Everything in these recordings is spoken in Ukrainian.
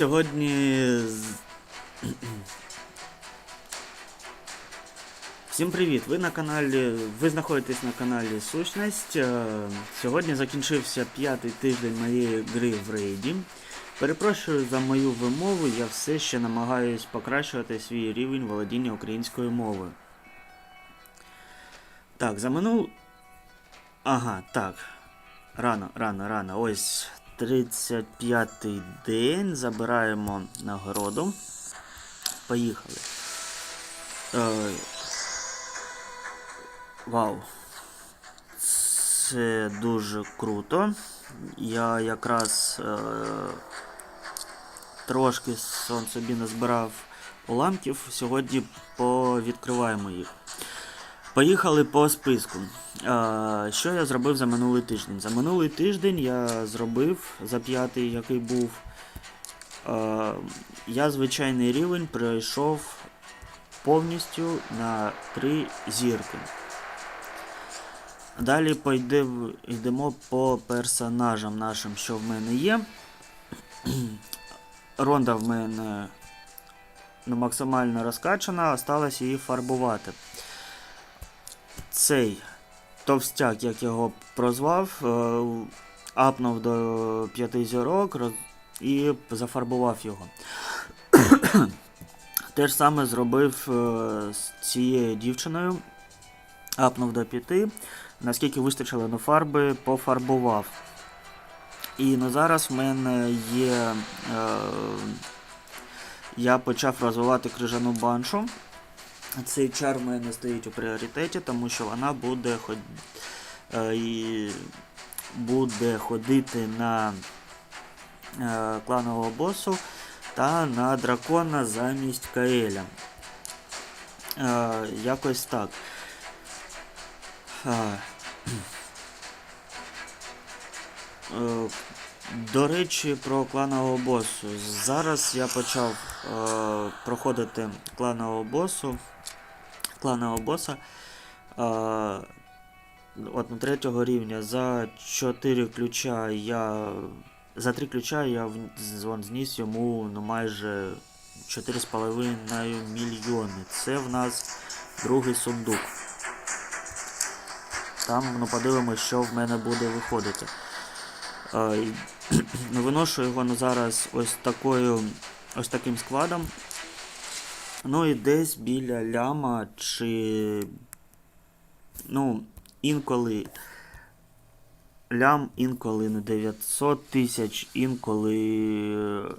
Сьогодні. Всім привіт! Ви на каналі. Ви знаходитесь на каналі Сущність. Е, Сьогодні закінчився п'ятий тиждень моєї гри в рейді. Перепрошую за мою вимову, я все ще намагаюсь покращувати свій рівень володіння українською мовою. Так, за минул. Ага, так. Рано, рано, рано. Ось 35-й день. Забираємо нагороду. Поїхали. Е, вау. Це дуже круто. Я якраз е, трошки сон собі назбирав уламків. Сьогодні повідкриваємо їх. Поїхали по списку. Що я зробив за минулий тиждень? За минулий тиждень я зробив за п'ятий, який був. Я звичайний рівень пройшов повністю на три зірки. Далі йдемо по персонажам нашим, що в мене є. Ронда в мене ну, максимально розкачана, осталось її фарбувати цей товстяк, як його прозвав, е, апнув до п'яти зірок і зафарбував його. Те ж саме зробив е, з цією дівчиною. Апнув до п'яти. Наскільки вистачило на фарби, пофарбував. І на зараз в мене є. Е, я почав розвивати крижану баншу. Цей чар в мене стоїть у пріоритеті, тому що вона буде ход... е, буде ходити на е, кланового босу та на дракона замість Каеля. Е, якось так. До речі, про кланового босу. Зараз я почав проходити кланового босу. Кланового боса. Е, от на третього рівня за 4 ключа я. За 3 ключа я вон, зніс йому ну, майже 4,5 мільйони. Це в нас другий сундук. Там ну, подивимось, що в мене буде виходити. Е, Ну, Виношу його ну, зараз ось такою, ось таким складом. Ну і десь біля ляма чи. Ну, інколи. Лям інколи ну, 900 тисяч, інколи.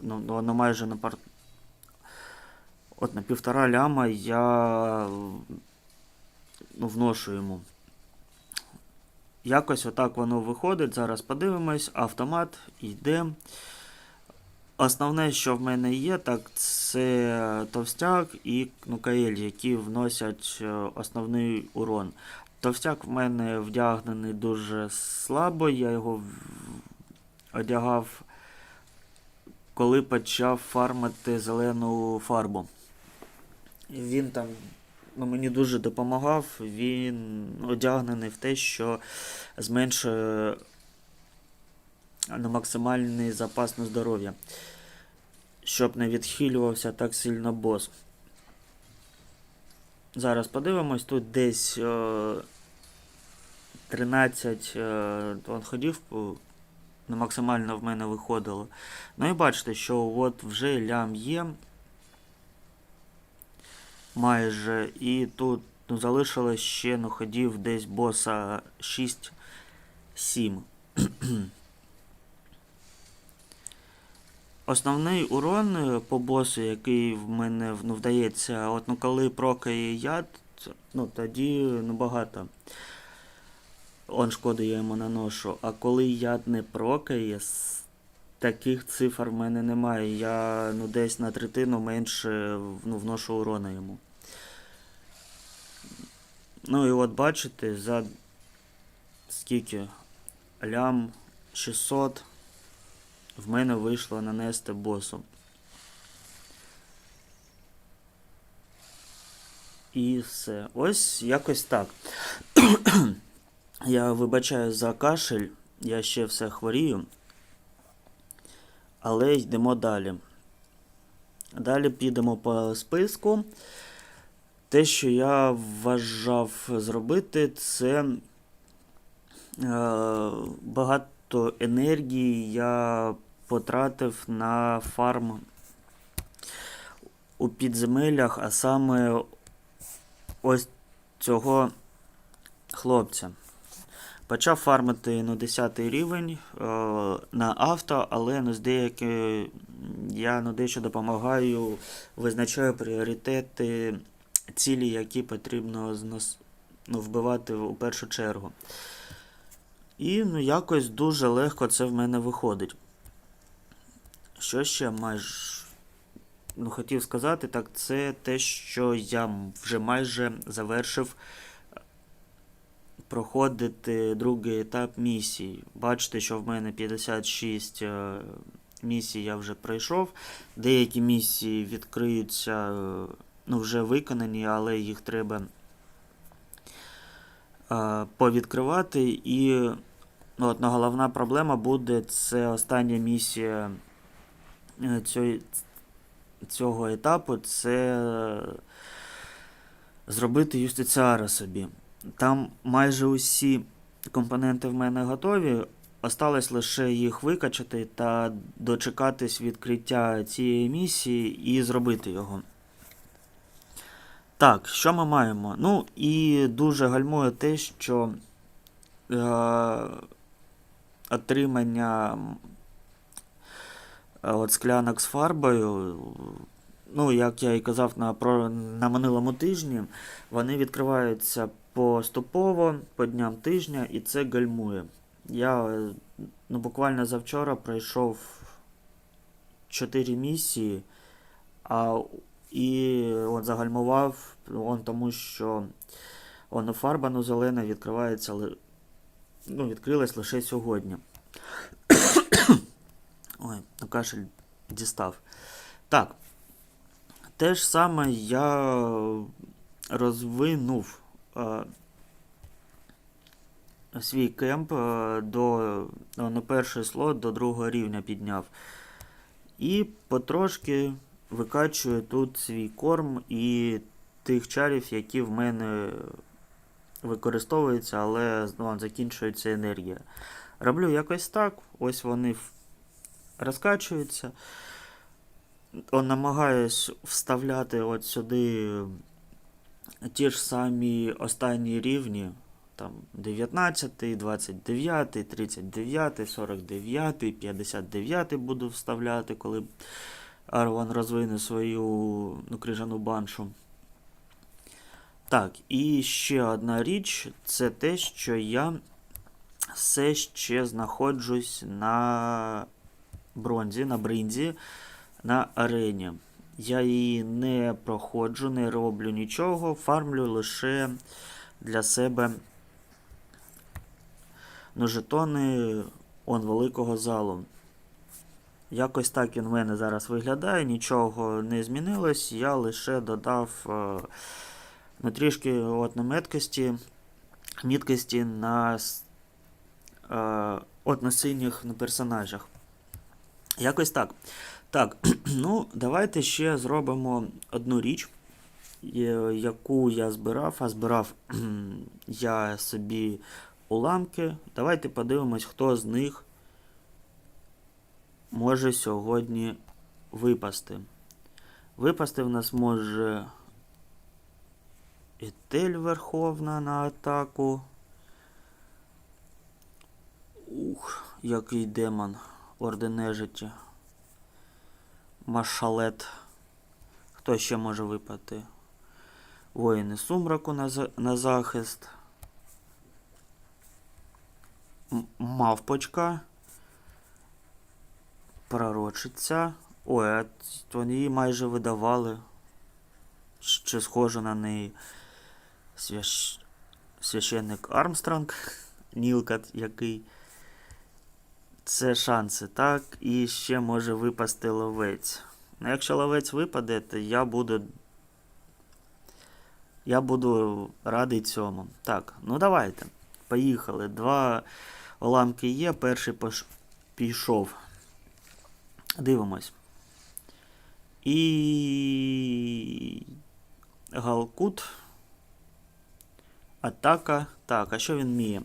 Ну, ну, воно майже на пар... От на півтора ляма я ну, вношу йому. Якось отак воно виходить. Зараз подивимось. Автомат йде. Основне, що в мене є, так це товстяк і кнукаель, які вносять е, основний урон. Товстяк в мене вдягнений дуже слабо, я його одягав, коли почав фармити зелену фарбу. Він там ну, мені дуже допомагав. Він одягнений в те, що зменшує на максимальний запас на здоров'я, щоб не відхилювався так сильно бос. Зараз подивимось, тут десь е, 13 е, он ходів, по- ну, максимально в мене виходило. Ну і бачите, що от вже лям є майже. І тут ну, залишилось ще ну, ходів десь боса 6-7. Основний урон е, по босу, який в мене ну, вдається, от ну коли прокає яд, ну тоді ну, багато. Он шкоди я йому наношу. А коли яд не прокає, таких цифр в мене немає. Я ну, десь на третину менше ну, вношу урона йому. Ну і от бачите, за скільки? Лям 600 в мене вийшло нанести босу. І все. Ось якось так. Я вибачаю за кашель, я ще все хворію. Але йдемо далі. Далі підемо по списку. Те, що я вважав зробити, це е, багато енергії я потратив на фарм у підземеллях, а саме ось цього хлопця. Почав фармити на 10 рівень е, на авто, але ну, з деякі я ну, дещо допомагаю, визначаю пріоритети, цілі, які потрібно знос, ну, вбивати у першу чергу. І ну, якось дуже легко це в мене виходить. Що ще майже ну, хотів сказати, так це те, що я вже майже завершив проходити другий етап місії. Бачите, що в мене 56 е, місій я вже пройшов. Деякі місії відкриються, е, ну, вже виконані, але їх треба е, повідкривати. І ну, от, ну, головна проблема буде це остання місія е, цього етапу це е, зробити юстиціара собі. Там майже усі компоненти в мене готові. Осталось лише їх викачати та дочекатись відкриття цієї місії і зробити його. Так, що ми маємо? Ну, і дуже гальмує те, що е, отримання е, от склянок з фарбою, ну, як я і казав на, про, на минулому тижні, вони відкриваються поступово по дням тижня, і це гальмує. Я е, ну, буквально завчора пройшов 4 місії, а, і от загальмував он тому, що воно фарба ну, зелена відкривається ну, відкрилась лише сьогодні. Ой, ну кашель дістав. Так. Те ж саме я розвинув е, свій кемп е, до е, на перший слот до другого рівня підняв. І потрошки викачую тут свій корм і тих чарів, які в мене використовуються, але ну, закінчується енергія. Роблю якось так, ось вони розкачуються. Намагаюсь вставляти от сюди ті ж самі останні рівні. Там 19, 29, 39, 49, 59 буду вставляти, коли Арван розвине свою ну, крижану баншу. Так, і ще одна річ це те, що я все ще знаходжусь на бронзі, на бринзі, на арені. Я її не проходжу, не роблю нічого, фармлю лише для себе ну, жетони он великого залу. Якось так він в мене зараз виглядає, нічого не змінилось, я лише додав е, ну, трішки от на меткості, міткості на, е, от на синіх на персонажах. Якось так. Так, ну, давайте ще зробимо одну річ, е, яку я збирав, а збирав я собі уламки. Давайте подивимось, хто з них може сьогодні випасти. Випасти в нас може Етель Верховна на атаку. Ух, який демон Орден Нежиті. Машалет. Хто ще може випати? Воїни Сумраку на, за- на захист. М- Мавпочка. Пророчиця. Ой, а вони її майже видавали. Чи схоже на неї свящ... священник Армстронг, Нілкат який. Це шанси, так? І ще може випасти ловець. Ну, якщо ловець випаде, то я буду. Я буду радий цьому. Так, ну давайте. Поїхали. Два уламки є, перший пош... пішов. Дивимось. І. Галкут. Атака. Так, а що він вміє?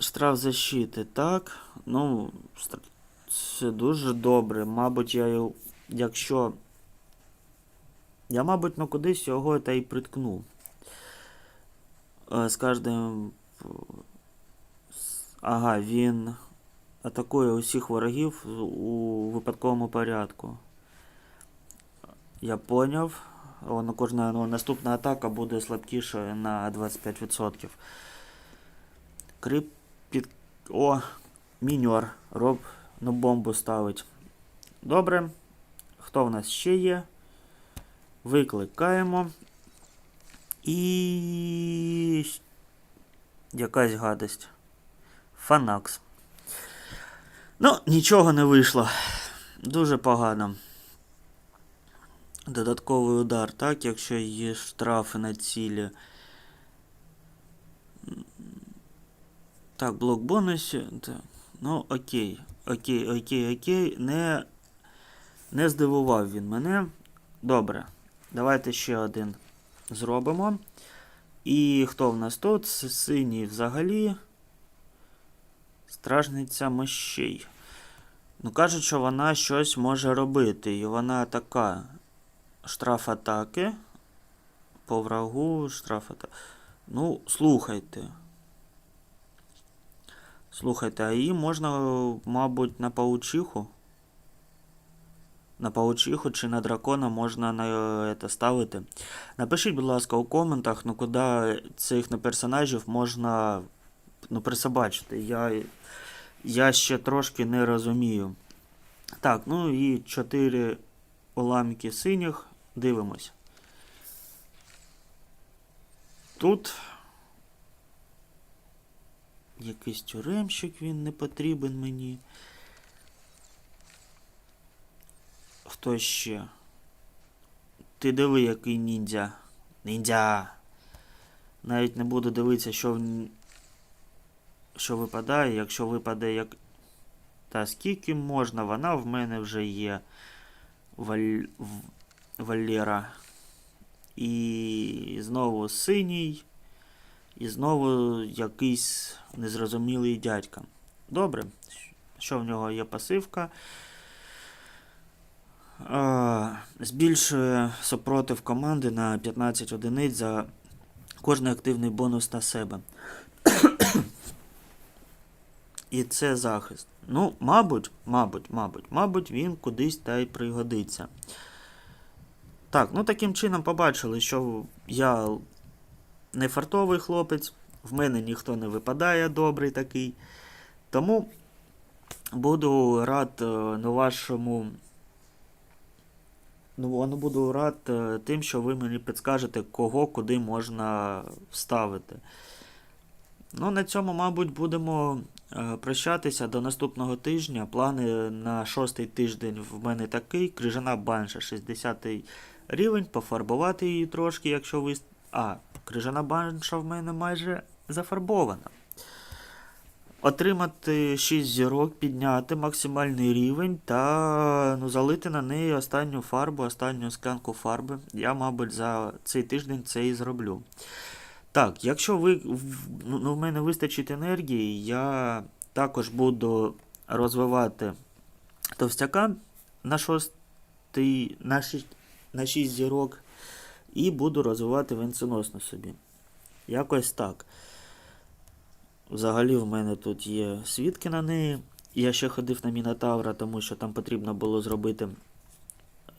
Штраф защити, так. Ну, це дуже добре. Мабуть, я його. Якщо. Я, мабуть, ну кудись його та й приткну. Е, З кожним. Ага, він атакує усіх ворогів у випадковому порядку. Я поняв. Воно кожна ну, наступна атака буде слабкішою на 25%. Крип. О! Міньор. Роб ну бомбу ставить. Добре. Хто в нас ще є? Викликаємо. І. Якась гадость. Фанакс. Ну, нічого не вийшло. Дуже погано. Додатковий удар, так, якщо є штрафи на цілі. Так, блок бонусів. Ну, окей. Окей, окей, окей. Не, не здивував він мене. Добре. Давайте ще один зробимо. І хто в нас тут? Синій взагалі. Стражниця мощей. Ну, кажуть, що вона щось може робити. І вона така. Штраф атаки. По врагу, штраф атаки. Ну, слухайте. Слухайте, а її можна, мабуть, на паучиху? На паучиху чи на дракона можна на е, це ставити. Напишіть, будь ласка, у коментах, ну куди цих ну, персонажів можна ну, присобачити. Я, я ще трошки не розумію. Так, ну і 4 уламки синіх. Дивимось. Тут якийсь тюремщик він не потрібен мені. Хто ще? Ти диви, який ніндзя. Ніндзя. Навіть не буду дивитися, що в... що випадає, якщо випаде як. Та скільки можна, вона в мене вже є. Валь... Валера. І знову синій. І знову якийсь незрозумілий дядька. Добре. Що в нього є пасивка? Збільшує супротив команди на 15 одиниць за кожний активний бонус на себе. І це захист. Ну, мабуть, мабуть, мабуть, мабуть, він кудись та й пригодиться. Так, ну таким чином побачили, що я не фартовий хлопець, в мене ніхто не випадає добрий такий. Тому буду рад е, на вашому. Ну, буду рад е, тим, що ви мені підскажете, кого куди можна вставити. Ну, на цьому, мабуть, будемо е, прощатися до наступного тижня. Плани на шостий тиждень в мене такий. Крижана банша 60 рівень, пофарбувати її трошки, якщо ви. А, крижана банша в мене майже зафарбована. Отримати 6 зірок, підняти максимальний рівень та ну, залити на неї останню фарбу, останню склянку фарби. Я, мабуть, за цей тиждень це і зроблю. Так, якщо ви, в- ну, в мене вистачить енергії, я також буду розвивати товстяка на шостий, на 6, на 6 зірок і буду розвивати венценосну собі. Якось так. Взагалі в мене тут є свідки на неї. Я ще ходив на Мінотавра, тому що там потрібно було зробити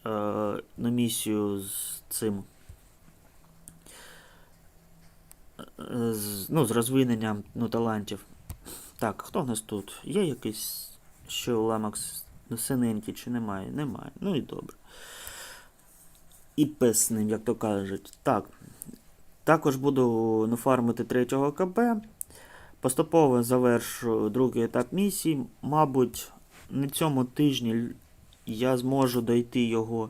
е, ну, місію з цим. З, ну, з розвиненням ну, талантів. Так, хто в нас тут? Є якийсь ще уламок синенький чи немає? Немає. Ну і добре. Пес як то кажуть. Так. Також буду ну, фармити третього КБ. Поступово завершу другий етап місії. Мабуть, на цьому тижні я зможу дойти його.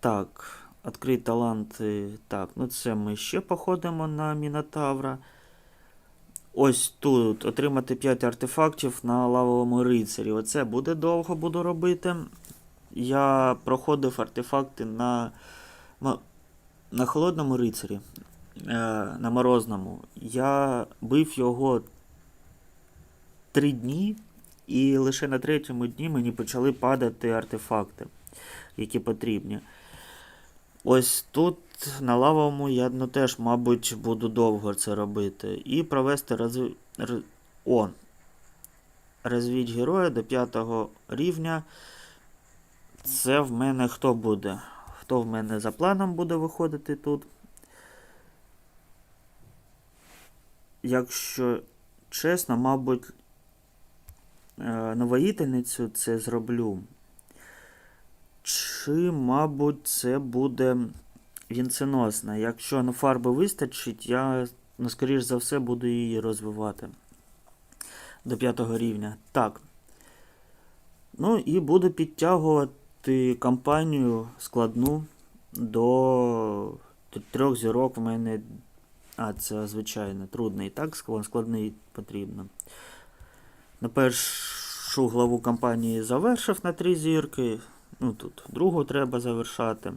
Так, відкрити таланти. Так, ну це ми ще походимо на Мінотавра. ось тут отримати 5 артефактів на лавовому рицарі. Оце буде довго буду робити. Я проходив артефакти на, на холодному рицарі, е, на морозному. Я бив його 3 дні, і лише на третьому дні мені почали падати артефакти, які потрібні. Ось тут на лавовому я ну, теж, мабуть, буду довго це робити. І провести розв... р- О, розвідь героя до 5 рівня. Це в мене хто буде? Хто в мене за планом буде виходити тут? Якщо чесно, мабуть, е, новоїтельницю це зроблю. Чи, мабуть, це буде вінценосна. Якщо ну, фарби вистачить, я, ну, скоріш за все, буду її розвивати до п'ятого рівня. Так. Ну і буду підтягувати кампанію складну до трьох зірок в мене. А, це звичайно трудний, так? Складний потрібно. На першу главу кампанії завершив на три зірки. Ну тут другу треба завершати.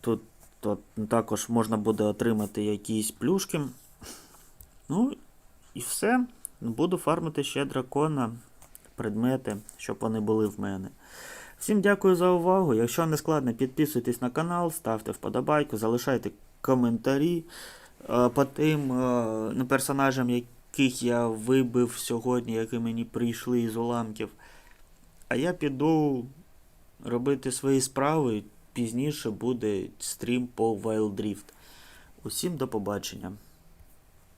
Тут, тут також можна буде отримати якісь плюшки. Ну і все. Буду фармити ще дракона, предмети, щоб вони були в мене. Всім дякую за увагу. Якщо не складно, підписуйтесь на канал, ставте вподобайку, залишайте коментарі е, по тим е, ну, персонажам, яких я вибив сьогодні, які мені прийшли із уламків. А я піду робити свої справи. Пізніше буде стрім по Wild Rift. Усім до побачення.